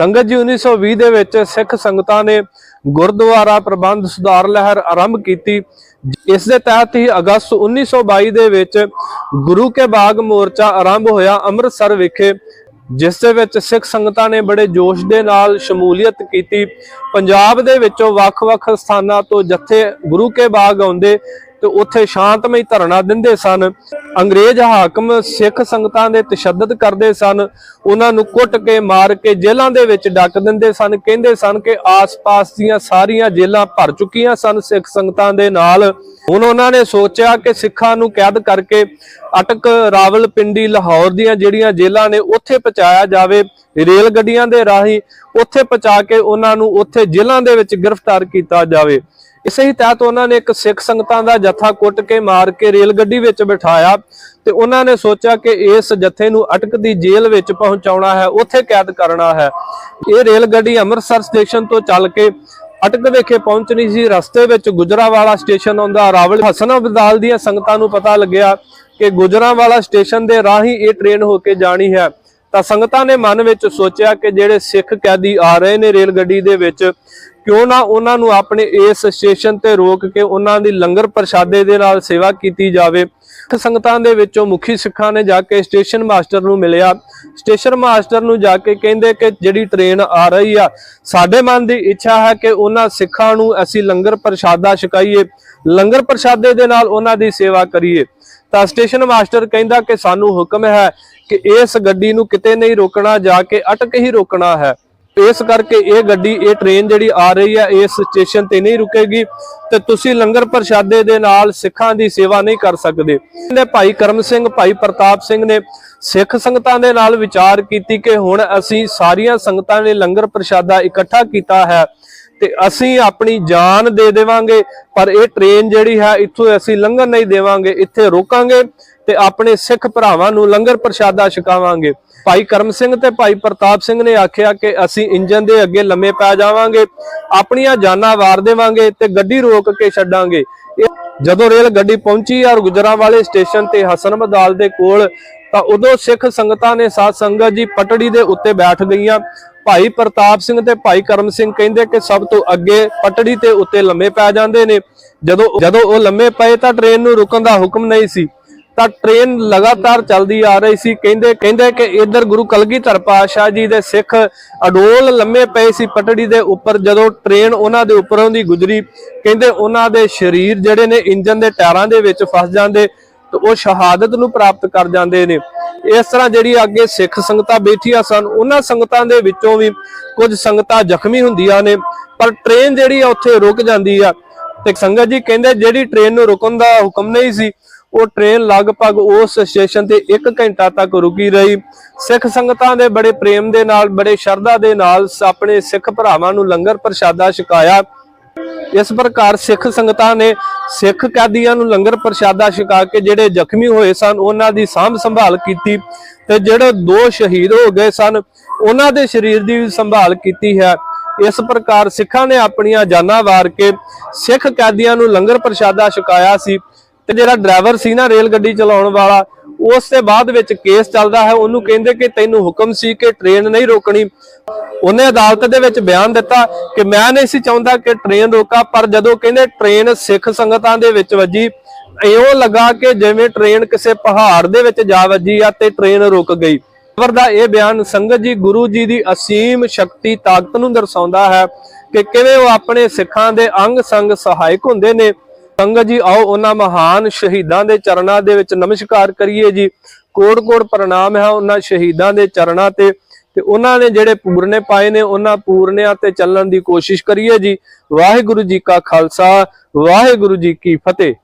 ਸੰਗਤ ਜੀ 1920 ਦੇ ਵਿੱਚ ਸਿੱਖ ਸੰਗਤਾਂ ਨੇ ਗੁਰਦੁਆਰਾ ਪ੍ਰਬੰਧ ਸੁਧਾਰ ਲਹਿਰ ਆਰੰਭ ਕੀਤੀ ਇਸ ਦੇ ਤਹਿਤ ਹੀ ਅਗਸਤ 1922 ਦੇ ਵਿੱਚ ਗੁਰੂ ਕੇ ਬਾਗ ਮੋਰਚਾ ਆਰੰਭ ਹੋਇਆ ਅੰਮ੍ਰਿਤਸਰ ਵਿਖੇ, ਜਿਸ ਦੇ ਵਿੱਚ ਸਿੱਖ ਸੰਗਤਾਂ ਨੇ ਬੜੇ ਜੋਸ਼ ਦੇ ਨਾਲ ਸ਼ਮੂਲੀਅਤ ਕੀਤੀ। ਪੰਜਾਬ ਦੇ ਵਿੱਚੋਂ ਵੱਖ-ਵੱਖ ਸਥਾਨਾਂ ਤੋਂ ਜਥੇ ਗੁਰੂ ਕੇ ਬਾਗ ਆਉਂਦੇ ਤੇ ਉੱਥੇ ਸ਼ਾਂਤਮਈ ਧਰਨਾ ਦਿੰਦੇ ਸਨ। ਅੰਗਰੇਜ਼ ਹਾਕਮ ਸਿੱਖ ਸੰਗਤਾਂ ਦੇ ਤਸ਼ੱਦਦ ਕਰਦੇ ਸਨ। ਉਹਨਾਂ ਨੂੰ ਕੁੱਟ ਕੇ ਮਾਰ ਕੇ ਜੇਲ੍ਹਾਂ ਦੇ ਵਿੱਚ ਡੱਕ ਦਿੰਦੇ ਸਨ। ਕਹਿੰਦੇ ਸਨ ਕਿ ਆਸ-ਪਾਸ ਦੀਆਂ ਸਾਰੀਆਂ ਜੇਲ੍ਹਾਂ ਭਰ ਚੁੱਕੀਆਂ ਸਨ ਸਿੱਖ ਸੰਗਤਾਂ ਦੇ ਨਾਲ। ਹੁਣ ਉਹਨਾਂ ਨੇ ਸੋਚਿਆ ਕਿ ਸਿੱਖਾਂ ਨੂੰ ਕੈਦ ਕਰਕੇ ਅਟਕ ਰਾਵਲਪਿੰਡੀ, ਲਾਹੌਰ ਦੀਆਂ ਜਿਹੜੀਆਂ ਜੇਲ੍ਹਾਂ ਨੇ ਉੱਥੇ ਪਹੁੰਚਾਇਆ ਜਾਵੇ, ਰੇਲ ਗੱਡੀਆਂ ਦੇ ਰਾਹੀਂ ਉੱਥੇ ਪਹੁੰਚਾ ਕੇ ਉਹਨਾਂ ਨੂੰ ਉੱਥੇ ਜੇਲ੍ਹਾਂ ਦੇ ਵਿੱਚ ਗ੍ਰਿਫਤਾਰ ਕੀਤਾ ਜਾਵੇ। ਇਸੇ ਹੀ ਤਹਿਤ ਉਹਨਾਂ ਨੇ ਇੱਕ ਸਿੱਖ ਸੰਗਤਾਂ ਦਾ ਜਥਾ ਕੁੱਟ ਕੇ ਮਾਰ ਕੇ ਰੇਲ ਗੱਡੀ ਵਿੱਚ ਬਿਠਾਇਆ ਤੇ ਉਹਨਾਂ ਨੇ ਸੋਚਿਆ ਕਿ ਇਸ ਜਥੇ ਨੂੰ ਅਟਕ ਦੀ ਜੇਲ੍ਹ ਵਿੱਚ ਪਹੁੰਚਾਉਣਾ ਹੈ, ਉੱਥੇ ਕੈਦ ਕਰਨਾ ਹੈ। ਇਹ ਰੇਲ ਗੱਡੀ ਅੰਮ੍ਰਿਤਸਰ ਸਟੇਸ਼ਨ ਤੋਂ ਚੱਲ ਕੇ ਅਟਕ ਵਿਖੇ ਪਹੁੰਚਣੀ ਸੀ। ਰਸਤੇ ਵਿੱਚ ਗੁਜਰਾਵਾਲਾ ਸਟੇਸ਼ਨ ਆਉਂਦਾ, ਰਾਵਲ ਹਸਨ ਅਬਦਾਲ ਦੀਆਂ ਸੰਗਤਾਂ ਨੂੰ ਪਤਾ ਲੱਗਿਆ ਕਿ ਗੁਜਰਾਵਾਲਾ ਸਟੇਸ਼ਨ ਦੇ ਰਾਹੀਂ ਇਹ ਟ੍ਰੇਨ ਹੋ ਕੇ ਜਾਣੀ ਹੈ। ਤਾਂ ਸੰਗਤਾਂ ਨੇ ਮਨ ਵਿੱਚ ਸੋਚਿਆ ਕਿ ਜਿਹੜੇ ਸਿੱਖ ਕੈਦੀ ਆ ਰਹੇ ਨੇ ਰੇਲ ਗੱਡੀ ਦੇ ਵਿੱਚ ਕਿਉਂ ਨਾ ਉਹਨਾਂ ਨੂੰ ਆਪਣੇ ਇਸ ਸਟੇਸ਼ਨ ਤੇ ਰੋਕ ਕੇ ਉਹਨਾਂ ਦੀ ਲੰਗਰ ਪ੍ਰਸ਼ਾਦੇ ਦੇ ਨਾਲ ਸੇਵਾ ਕੀਤੀ ਜਾਵੇ। ਸਿੱਖ ਸੰਗਤਾਂ ਦੇ ਵਿੱਚੋਂ ਮੁਖੀ ਸਿੱਖਾਂ ਨੇ ਜਾ ਕੇ ਸਟੇਸ਼ਨ ਮਾਸਟਰ ਨੂੰ ਮਿਲਿਆ। ਸਟੇਸ਼ਨ ਮਾਸਟਰ ਨੂੰ ਜਾ ਕੇ ਕਹਿੰਦੇ ਕਿ ਜਿਹੜੀ ਟ੍ਰੇਨ ਆ ਰਹੀ ਆ, ਸਾਡੇ ਮਨ ਦੀ ਇੱਛਾ ਹੈ ਕਿ ਉਹਨਾਂ ਸਿੱਖਾਂ ਨੂੰ ਅਸੀਂ ਲੰਗਰ ਪ੍ਰਸ਼ਾਦਾ ਛਕਾਈਏ, ਲੰਗਰ ਪ੍ਰਸ਼ਾਦੇ ਦੇ ਨਾਲ ਉਹਨਾਂ ਦੀ ਸੇਵਾ ਕਰੀਏ। ਤਾਂ ਸਟੇਸ਼ਨ ਮਾਸਟਰ ਕਹਿੰਦਾ ਕਿ ਸਾਨੂੰ ਹੁਕਮ ਹੈ ਕਿ ਇਸ ਗੱਡੀ ਨੂੰ ਕਿਤੇ ਨਹੀਂ ਰੋਕਣਾ, ਜਾ ਕੇ ਅਟਕ ਹੀ ਰੋਕਣਾ ਹੈ। ਇਸ ਕਰਕੇ ਇਹ ਗੱਡੀ, ਇਹ ਟ੍ਰੇਨ ਜਿਹੜੀ ਆ ਰਹੀ ਹੈ, ਇਸ ਸਟੇਸ਼ਨ ਤੇ ਨਹੀਂ ਰੁਕੇਗੀ ਤੇ ਤੁਸੀਂ ਲੰਗਰ ਪ੍ਰਸ਼ਾਦੇ ਦੇ ਨਾਲ ਸਿੱਖਾਂ ਦੀ ਸੇਵਾ ਨਹੀਂ ਕਰ ਸਕਦੇ। ਇਹਨੇ ਭਾਈ ਕਰਮ ਸਿੰਘ, ਭਾਈ ਪ੍ਰਤਾਪ ਸਿੰਘ ਨੇ ਸਿੱਖ ਸੰਗਤਾਂ ਦੇ ਨਾਲ ਵਿਚਾਰ ਕੀਤੀ ਕਿ ਹੁਣ ਅਸੀਂ ਸਾਰੀਆਂ ਸੰਗਤਾਂ ਨੇ ਲੰਗਰ ਪ੍ਰਸ਼ਾਦਾ ਇਕੱਠਾ ਕੀਤਾ ਹੈ ਤੇ ਅਸੀਂ ਆਪਣੀ ਜਾਨ ਦੇ ਦੇਵਾਂਗੇ, ਪਰ ਇਹ ਟ੍ਰੇਨ ਜਿਹੜੀ ਹੈ, ਇੱਥੋਂ ਅਸੀਂ ਲੰਘਣ ਨਹੀਂ ਦੇਵਾਂਗੇ, ਇੱਥੇ ਰੋਕਾਂਗੇ। ਤੇ ਆਪਣੇ ਸਿੱਖ ਭਰਾਵਾਂ ਨੂੰ ਲੰਗਰ ਪ੍ਰਸ਼ਾਦਾ ਛਕਾਵਾਂਗੇ। ਭਾਈ ਕਰਮ ਸਿੰਘ ਤੇ ਭਾਈ ਪ੍ਰਤਾਪ ਸਿੰਘ ਨੇ ਆਖਿਆ ਕਿ ਅਸੀਂ ਇੰਜਨ ਦੇ ਅੱਗੇ ਲੰਮੇ ਪੈ ਜਾਵਾਂਗੇ, ਆਪਣੀਆਂ ਜਾਨਾਂ ਵਾਰ ਦੇਵਾਂਗੇ ਤੇ ਗੱਡੀ ਰੋਕ ਕੇ ਛੱਡਾਂਗੇ। ਇਹ- ਜਦੋਂ ਰੇਲ ਗੱਡੀ ਪਹੁੰਚੀ ਔਰ ਗੁਜਰਾਂਵਾਲੇ ਸਟੇਸ਼ਨ ਤੇ ਹਸਨ ਮਦਾਲ ਦੇ ਕੋਲ, ਤਾਂ ਉਦੋਂ ਸਿੱਖ ਸੰਗਤਾਂ ਨੇ ਸਾਧ ਸੰਗਤ ਜੀ ਪਟੜੀ ਦੇ ਉੱਤੇ ਬੈਠ ਗਈਆਂ। ਭਾਈ ਪ੍ਰਤਾਪ ਸਿੰਘ ਤੇ ਭਾਈ ਕਰਮ ਸਿੰਘ ਕਹਿੰਦੇ ਕਿ ਸਭ ਤੋਂ ਅੱਗੇ ਪਟੜੀ ਤੇ ਉੱਤੇ ਲੰਮੇ ਪੈ ਜਾਂਦੇ ਨੇ। ਜਦੋਂ ਜਦੋਂ ਉਹ ਲੰਮੇ ਪਏ ਤਾਂ ਟ੍ਰੇਨ ਨੂੰ ਰੁਕਣ ਦਾ ਹੁਕਮ ਨਹੀਂ ਸੀ। ਤਾਂ ਟ੍ਰੇਨ ਲਗਾਤਾਰ ਚੱਲਦੀ ਆ ਰਹੀ ਸੀ। ਕਹਿੰਦੇ ਕਹਿੰਦੇ ਕਿ ਇੱਧਰ ਗੁਰੂ ਕਲਗੀਧਰ ਪਾਤਸ਼ਾਹ ਜੀ ਦੇ ਸਿੱਖ ਅਡੋਲ ਲੰਮੇ ਪਏ ਸੀ ਪਟੜੀ ਦੇ ਉੱਪਰ, ਜਦੋਂ ਟ੍ਰੇਨ ਉਹਨਾਂ ਦੇ ਉੱਪਰੋਂ ਦੀ ਗੁਜ਼ਰੀ। ਕਹਿੰਦੇ ਉਹਨਾਂ ਦੇ ਸਰੀਰ ਜਿਹੜੇ ਨੇ ਇੰਜਨ ਦੇ ਟਾਇਰਾਂ ਦੇ ਵਿੱਚ ਫਸ ਜਾਂਦੇ ਤੇ ਉਹ ਸ਼ਹਾਦਤ ਨੂੰ ਪ੍ਰਾਪਤ ਕਰ ਜਾਂਦੇ ਨੇ। ਇਸ ਤਰ੍ਹਾਂ ਜਿਹੜੀ ਅੱਗੇ ਸਿੱਖ ਸੰਗਤਾਂ ਬੈਠੀਆਂ ਸਨ, ਉਹਨਾਂ ਸੰਗਤਾਂ ਦੇ ਵਿੱਚੋਂ ਵੀ ਕੁਝ ਸੰਗਤਾਂ ਜ਼ਖਮੀ ਹੁੰਦੀਆਂ ਨੇ। ਪਰ ਟ੍ਰੇਨ ਜਿਹੜੀ ਆ, ਉੱਥੇ ਰੁਕ ਜਾਂਦੀ ਆ। ਤੇ ਸੰਗਤ ਜੀ ਕਹਿੰਦੇ, ਜਿਹੜੀ ਟ੍ਰੇਨ ਨੂੰ ਰੁਕਣ ਦਾ ਹੁਕਮ ਨਹੀਂ ਸੀ ਉਹ ਟ੍ਰੇਨ ਲਗਭਗ ਉਸ ਸਟੇਸ਼ਨ ਤੇ 1 ਘੰਟਾ ਤੱਕ ਰੁਕੀ ਰਹੀ। ਸਿੱਖ ਸੰਗਤਾਂ ਦੇ ਬੜੇ ਪ੍ਰੇਮ ਦੇ ਨਾਲ, ਬੜੇ ਸ਼ਰਧਾ ਦੇ ਨਾਲ ਆਪਣੇ ਸਿੱਖ ਭਰਾਵਾਂ ਨੂੰ ਲੰਗਰ ਪ੍ਰਸ਼ਾਦਾ ਛਕਾਇਆ। ਇਸ ਪ੍ਰਕਾਰ ਸਿੱਖ ਸੰਗਤਾਂ ਨੇ ਸਿੱਖ ਕੈਦੀਆਂ ਨੂੰ ਲੰਗਰ ਪ੍ਰਸ਼ਾਦਾ ਛਕਾ ਕੇ ਜਿਹੜੇ ਜ਼ਖਮੀ ਹੋਏ ਸਨ, ਉਹਨਾਂ ਦੀ ਸਾਂਭ ਸੰਭਾਲ ਕੀਤੀ ਤੇ ਜਿਹੜੇ ਦੋ ਸ਼ਹੀਦ ਹੋ ਗਏ ਸਨ, ਉਹਨਾਂ ਦੇ ਸਰੀਰ ਦੀ ਵੀ ਸੰਭਾਲ ਕੀਤੀ ਹੈ। ਇਸ ਪ੍ਰਕਾਰ ਸਿੱਖਾਂ ਨੇ ਆਪਣੀਆਂ ਜਾਨਾਂ ਵਾਰ ਕੇ ਸਿੱਖ ਕੈਦੀਆਂ ਨੂੰ ਲੰਗਰ ਪ੍ਰਸ਼ਾਦਾ ਛਕਾਇਆ ਸੀ। ਤੇ ਜਿਹੜਾ ਡਰਾਈਵਰ ਸੀ ਨਾ ਰੇਲ ਗੱਡੀ ਚਲਾਉਣ ਵਾਲਾ, ਉਸ ਦੇ ਬਾਅਦ ਵਿੱਚ ਕੇਸ ਚੱਲਦਾ ਹੈ। ਉਹਨੂੰ ਕਹਿੰਦੇ ਕਿ ਤੈਨੂੰ ਹੁਕਮ ਸੀ ਕਿ ਟ੍ਰੇਨ ਨਹੀਂ ਰੋਕਣੀ। ਉਹਨੇ ਅਦਾਲਤ ਦੇ ਵਿੱਚ ਬਿਆਨ ਦਿੱਤਾ ਕਿ ਮੈਂ ਨਹੀਂ ਸੀ ਚਾਹੁੰਦਾ ਕਿ ਟ੍ਰੇਨ ਰੋਕਾ, ਪਰ ਜਦੋਂ ਕਹਿੰਦੇ ਟ੍ਰੇਨ ਸਿੱਖ ਸੰਗਤਾਂ ਦੇ ਵਿੱਚ ਵੱਜੀ, ਇਉਂ ਲੱਗਾ ਕਿ ਜਿਵੇਂ ਟ੍ਰੇਨ ਕਿਸੇ ਪਹਾੜ ਦੇ ਵਿੱਚ ਜਾ ਵੱਜੀ ਆ ਤੇ ਟ੍ਰੇਨ ਰੁਕ ਗਈ। ਖਬਰ ਦਾ ਇਹ ਬਿਆਨ ਸੰਗਤ ਜੀ, ਗੁਰੂ ਜੀ ਦੀ ਅਸੀਮ ਸ਼ਕਤੀ, ਤਾਕਤ ਨੂੰ ਦਰਸਾਉਂਦਾ ਹੈ ਕਿ ਕਿਵੇਂ ਉਹ ਆਪਣੇ ਸਿੱਖਾਂ ਦੇ ਅੰਗ ਸੰਗ ਸਹਾਇਕ ਹੁੰਦੇ ਨੇ। ਸੰਗਤ ਜੀ, ਆਓ ਉਹਨਾਂ ਮਹਾਨ ਸ਼ਹੀਦਾਂ ਦੇ ਚਰਨਾਂ ਦੇ ਵਿੱਚ ਨਮਸਕਾਰ ਕਰੀਏ ਜੀ। ਕੋੜ ਕੋੜ ਪ੍ਰਣਾਮ ਹੈ ਉਹਨਾਂ ਸ਼ਹੀਦਾਂ ਦੇ ਚਰਨਾਂ ਤੇ ਤੇ ਉਹਨਾਂ ਨੇ ਜਿਹੜੇ ਪੂਰਨੇ ਪਾਏ ਨੇ, ਉਹਨਾਂ ਪੂਰਨਿਆਂ ਤੇ ਚੱਲਣ ਦੀ ਕੋਸ਼ਿਸ਼ ਕਰੀਏ ਜੀ। ਵਾਹਿਗੁਰੂ ਜੀ ਕਾ ਖਾਲਸਾ, ਵਾਹਿਗੁਰੂ ਜੀ ਕੀ ਫਤਿਹ।